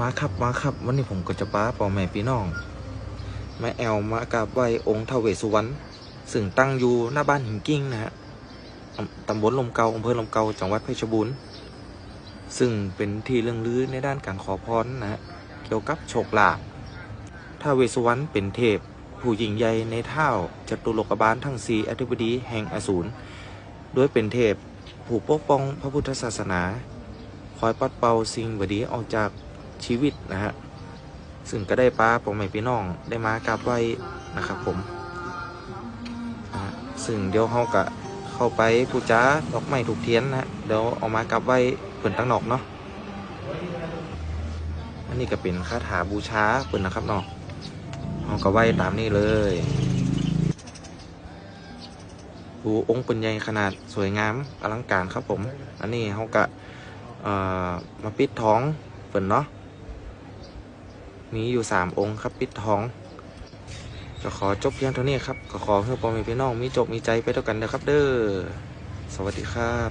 มาครับมาครับวันนี้ผมก็จะป้าปอแม่พี่น้องมาแอลมากราบไหว้องค์ท้าวเวสุวรรณซึ่งตั้งอยู่หน้าบ้านหินกิ้งนะฮะตำบลลมเกาอำเภอลมเกาจังหวัดเพชรบูรณ์ซึ่งเป็นที่เรื่องลือในด้านการขอพรนะฮะเกี่ยวกับโชคลาภท้าเวสุวรรณเป็นเทพ ผู้ยิ่งใหญ่ในเท่าจตุโลกบาลทั้งสีอธิบดีแห่งอสูรด้วยเป็นเทพ ผู้ปกป้องพระพุทธศาสนา คอยปัดเป่าสิ่งบดีออกจาก ชีวิตนะฮะซึ่งก็ได้ป้าผมไม่พี่น้องได้มากราบไหว้นะครับผมซึ่งเดี๋ยวเขาก็เข้าไปปูจ้าดอกไม้ถูกเทียนนะฮะเดี๋ยวเอามากราบไหว้เปิ่นตั้งนอกเนาะอันนี้ก็เป็นคาถาบูชาเปิ่นนะครับเนาะเขาก็ไหว้ตามนี้เลยดูองค์เป็นใหญ่ขนาดสวยงามอลังการครับผม อันนี้เขาก็มาปิดท้องเปิ่นเนาะ มีอยู่สามองค์ครับปิดท้องก็ขอจบเพียงเท่านี้ครับก็ขอให้พ่อแม่พี่น้องมีจบมีใจไปเท่ากันนะครับเด้อสวัสดีครับ